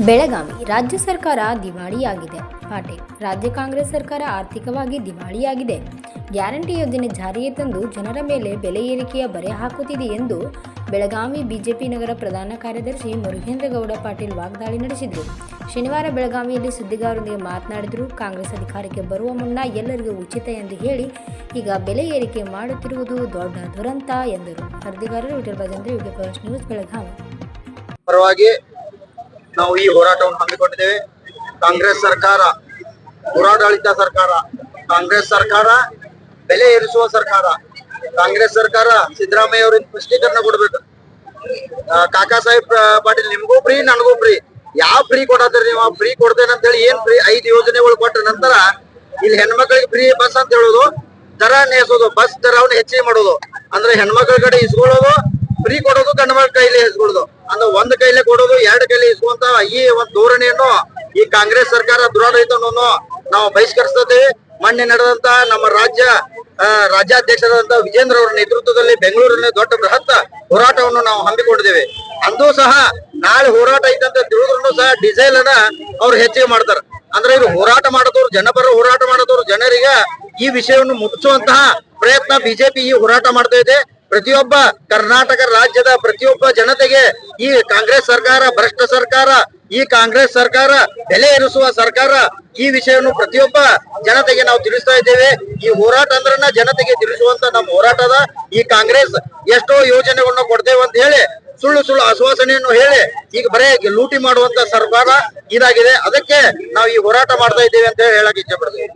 ಬೆಳಗಾವಿ ರಾಜ್ಯ ಸರ್ಕಾರ ದಿವಾಳಿಯಾಗಿದೆ. ಪಾಟೀಲ್, ರಾಜ್ಯ ಕಾಂಗ್ರೆಸ್ ಸರ್ಕಾರ ಆರ್ಥಿಕವಾಗಿ ದಿವಾಳಿಯಾಗಿದೆ. ಗ್ಯಾರಂಟಿ ಯೋಜನೆ ಜಾರಿಗೆ ತಂದು ಜನರ ಮೇಲೆ ಬೆಲೆ ಏರಿಕೆಯ ಬರೆ ಹಾಕುತ್ತಿದೆ ಎಂದು ಬೆಳಗಾವಿ ಬಿಜೆಪಿ ನಗರ ಪ್ರಧಾನ ಕಾರ್ಯದರ್ಶಿ ಮುರುಘೇಂದ್ರಗೌಡ ಪಾಟೀಲ್ ವಾಗ್ದಾಳಿ ನಡೆಸಿದರು. ಶನಿವಾರ ಬೆಳಗಾವಿಯಲ್ಲಿ ಸುದ್ದಿಗಾರರೊಂದಿಗೆ ಮಾತನಾಡಿದರು. ಕಾಂಗ್ರೆಸ್ ಅಧಿಕಾರಕ್ಕೆ ಬರುವ ಮುನ್ನ ಎಲ್ಲರಿಗೂ ಉಚಿತ ಎಂದು ಹೇಳಿ, ಈಗ ಬೆಲೆ ಏರಿಕೆ ಮಾಡುತ್ತಿರುವುದು ದೊಡ್ಡ ದುರಂತ ಎಂದರು. ವರದಿಗಾರರು ವಿಠಲ್ ಫಸ್ಟ್ ನ್ಯೂಸ್, ಬೆಳಗಾವಿ. ನಾವು ಈ ಹೋರಾಟವನ್ನು ಹಮ್ಮಿಕೊಂಡಿದ್ದೇವೆ. ಕಾಂಗ್ರೆಸ್ ಸರ್ಕಾರ ಹೋರಾಡಳಿತ ಸರ್ಕಾರ, ಕಾಂಗ್ರೆಸ್ ಸರ್ಕಾರ, ಬೆಲೆ ಏರಿಸುವ ಸರ್ಕಾರ, ಕಾಂಗ್ರೆಸ್ ಸರ್ಕಾರ ಸಿದ್ದರಾಮಯ್ಯ ಅವರಿಂದ ಸ್ಪಷ್ಟೀಕರಣ ಕೊಡ್ಬೇಕು. ಕಾಕಾ ಸಾಹೇಬ್ ಪಾಟೀಲ್, ನಿಮಗೂ ಫ್ರೀ ನನಗೂ ಫ್ರೀ ಯಾವ ಫ್ರೀ ಕೊಡತ್ತೀರಿ ನೀವು? ಫ್ರೀ ಕೊಡ್ತೇನೆ ಅಂತ ಹೇಳಿ ಏನ್ ಫ್ರೀ ಐದು ಯೋಜನೆಗಳು ಕೊಟ್ಟ ನಂತರ ಇಲ್ಲಿ ಹೆಣ್ಮಕ್ಳಿಗೆ ಫ್ರೀ ಬಸ್ ಅಂತ ಹೇಳೋದು, ದರ ನೆಸೋದು ಬಸ್ ದರವನ್ನು ಹೆಚ್ಚಿಗೆ ಮಾಡೋದು. ಅಂದ್ರೆ ಹೆಣ್ಮಕ್ಳ ಕಡೆ ಇಸ್ಕೊಳ್ಳೋದು ಫ್ರೀ ಕೊಡೋದು ಗಂಡ ಮಕ್ಳ ಕೈಲಿ ಇಸ್ಕೊಳ್ಳೋದು ಅಂದ್ರೆ ಒಂದ್ ಕೈಲೆ ಕೊಡೋದು, ಎರಡು ಕೈಲಿ ಇಸ್ಕೊಂತ ಈ ಒಂದು ಧೋರಣೆಯನ್ನು ಈ ಕಾಂಗ್ರೆಸ್ ಸರ್ಕಾರ ದುರಾಡಳಿತವನ್ನು ನಾವು ಬಹಿಷ್ಕರಿಸ್ತೇವೆ ಮೊನ್ನೆ ನಡೆದಂತ ನಮ್ಮ ರಾಜ್ಯ ರಾಜ್ಯಾಧ್ಯಕ್ಷರಾದಂತಹ ರಾಜ್ಯಾಧ್ಯಕ್ಷರಾದಂತ ವಿಜೇಂದ್ರ ಅವರ ನೇತೃತ್ವದಲ್ಲಿ ಬೆಂಗಳೂರಿನ ದೊಡ್ಡ ಬೃಹತ್ ಹೋರಾಟವನ್ನು ನಾವು ಹಮ್ಮಿಕೊಂಡಿದ್ದೇವೆ. ಅಂದೂ ಸಹ ನಾಳೆ ಹೋರಾಟ ಐತಂತ ತಿಳಿದ್ರು ಸಹ ಡಿಸೈಲ್ ಅನ್ನ ಅವ್ರು ಹೆಚ್ಚಿಗೆ ಮಾಡ್ತಾರೆ. ಅಂದ್ರೆ ಇವ್ರು ಹೋರಾಟ ಮಾಡದವ್ರು, ಜನಪರ ಹೋರಾಟ ಮಾಡದವ್ರು, ಜನರಿಗೆ ಈ ವಿಷಯವನ್ನು ಮುಟ್ಟಿಸುವಂತಹ ಪ್ರಯತ್ನ ಬಿಜೆಪಿ ಈ ಹೋರಾಟ ಮಾಡ್ತಾ ಇದೆ. ಪ್ರತಿಯೊಬ್ಬ ಕರ್ನಾಟಕ ರಾಜ್ಯದ ಪ್ರತಿಯೊಬ್ಬ ಜನತೆಗೆ ಈ ಕಾಂಗ್ರೆಸ್ ಸರ್ಕಾರ, ಭ್ರಷ್ಟ ಸರ್ಕಾರ, ಈ ಕಾಂಗ್ರೆಸ್ ಸರ್ಕಾರ, ಬೆಲೆ ಇರಿಸುವ ಸರ್ಕಾರ, ಈ ವಿಷಯವನ್ನು ಪ್ರತಿಯೊಬ್ಬ ಜನತೆಗೆ ನಾವು ತಿಳಿಸ್ತಾ ಇದ್ದೇವೆ. ಈ ಹೋರಾಟ ಅಂದ್ರನ್ನ ಜನತೆಗೆ ತಿಳಿಸುವಂತ ನಮ್ಮ ಹೋರಾಟದ ಈ ಕಾಂಗ್ರೆಸ್ ಎಷ್ಟೋ ಯೋಜನೆಗಳನ್ನ ಕೊಡ್ತೇವೆ ಅಂತ ಹೇಳಿ, ಸುಳ್ಳು ಸುಳ್ಳು ಆಶ್ವಾಸನೆಯನ್ನು ಹೇಳಿ, ಈಗ ಬರೇ ಲೂಟಿ ಮಾಡುವಂತ ಸರ್ಕಾರ ಇದಾಗಿದೆ. ಅದಕ್ಕೆ ನಾವು ಈ ಹೋರಾಟ ಮಾಡ್ತಾ ಇದ್ದೇವೆ ಅಂತ ಹೇಳಿ ಹೇಳಕ್ ಇಚ್ಛೆ ಪಡ್ತೀವಿ.